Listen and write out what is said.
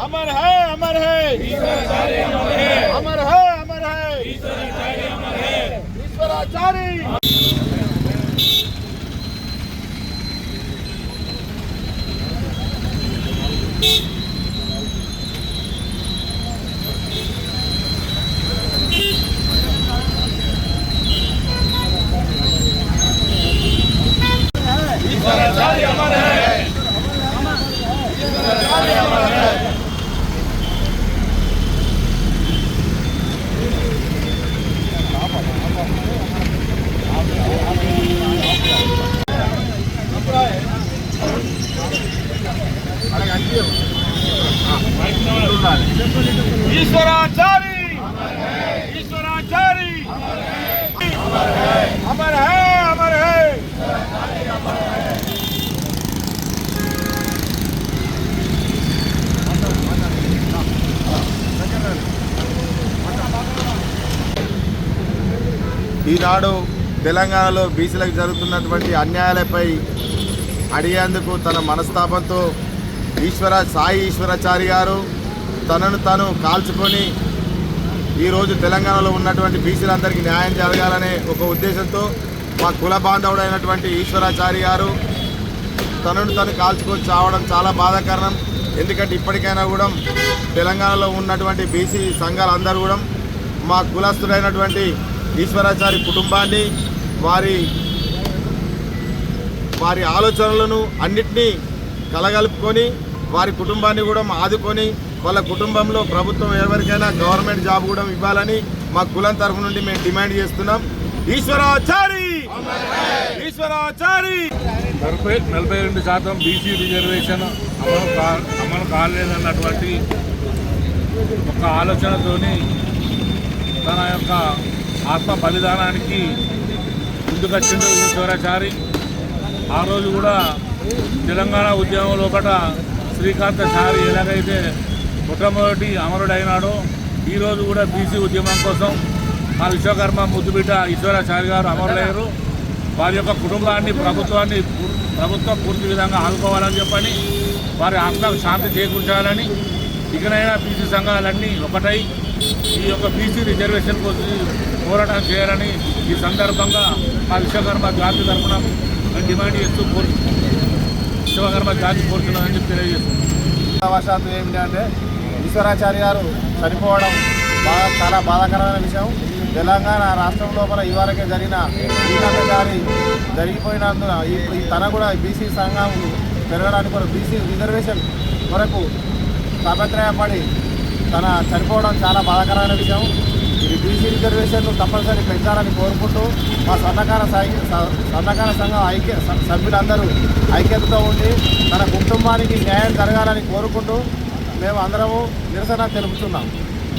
अमर है अमर है। अमर है अमर है। ईश्वराचारी। ईश्वराचार्य ఈశ్వరాచారి! అమర్ ఈనాడు తెలంగాణలో బీసీలకు జరుగుతున్నటువంటి అన్యాయాలపై అడిగేందుకు తన మనస్తాపంతో ఈశ్వర సాయి ఈశ్వరాచారి గారు తనను తను కాల్చుకొని ఈరోజు తెలంగాణలో ఉన్నటువంటి బీసీలందరికీ న్యాయం జరగాలనే ఒక ఉద్దేశంతో మా కుల బాంధవుడైనటువంటి ఈశ్వరాచారి గారు తనను తను కాల్చుకొని చావడం చాలా బాధాకరణం. ఎందుకంటే ఇప్పటికైనా కూడా తెలంగాణలో ఉన్నటువంటి బీసీ సంఘాలందరూ కూడా మా కులస్తుడైనటువంటి ఈశ్వరాచారి కుటుంబాన్ని వారి వారి ఆలోచనలను అన్నిటినీ కలగలుపుకొని వారి కుటుంబాన్ని కూడా ఆదుకొని వాళ్ళ కుటుంబంలో ప్రభుత్వం ఎవరికైనా గవర్నమెంట్ జాబ్ కూడా ఇవ్వాలని మా కులం తరఫు నుండి మేము డిమాండ్ చేస్తున్నాం. ఈశ్వరాచారి! ఈశ్వరాచారి! నలభై నలభై రెండు శాతం బీసీ రిజర్వేషన్ అమలు కా అమలు కాలేదన్నటువంటి ఒక ఆలోచనతోని తన యొక్క ఆత్మ బలిదానానికి ముందుకొచ్చిండు ఈశ్వరాచారి. ఆ రోజు కూడా తెలంగాణ ఉద్యమం లోపల శ్రీకాంత సార్ ఎలాగైతే మొట్టమొదటి అమరుడైనాడో ఈరోజు కూడా బీసీ ఉద్యమం కోసం మా విశ్వకర్మ ముద్దుబిడ్డ ఈశ్వరాచారి గారు అమరులయ్యారు. వారి యొక్క కుటుంబాన్ని ప్రభుత్వాన్ని ప్రభుత్వం పూర్తి విధంగా ఆదుకోవాలని చెప్పని వారి ఆత్మకు శాంతి చేకూర్చాలని ఇకనైనా బీసీ సంఘాలన్నీ ఒకటై ఈ యొక్క బీసీ రిజర్వేషన్ కోసం పోరాటం చేయాలని ఈ సందర్భంగా మా విశ్వకర్మ జాతి తరఫున డిమాండ్ చేస్తూ కోరు విశ్వకర్మ జాతి కోరుతున్నామని చెప్పి తెలియజేస్తున్నాను వశాత్తు ఏమిటంటే ఈశ్వరాచార్య గారు చనిపోవడం బాగా చాలా బాధాకరమైన విషయం. తెలంగాణ రాష్ట్రం లోపల ఇదివరకే జరిగిన ఈ జరిగిపోయినందున ఈ తన కూడా బీసీ సంఘం పెరగడానికి కూడా బీసీ రిజర్వేషన్ వరకు తాపత్రయపడి తన చనిపోవడం చాలా బాధాకరమైన విషయం. బీసీ రిజర్వేషన్ తప్పనిసరి పెంచాలని కోరుకుంటూ మా సన్నకార సాయి సన్నకార సంఘం ఐక్య సభ్యులందరూ ఐక్యతతో ఉండి తన కుటుంబానికి న్యాయం జరగాలని కోరుకుంటూ మేము అందరము నిరసన తెలుపుతున్నాం.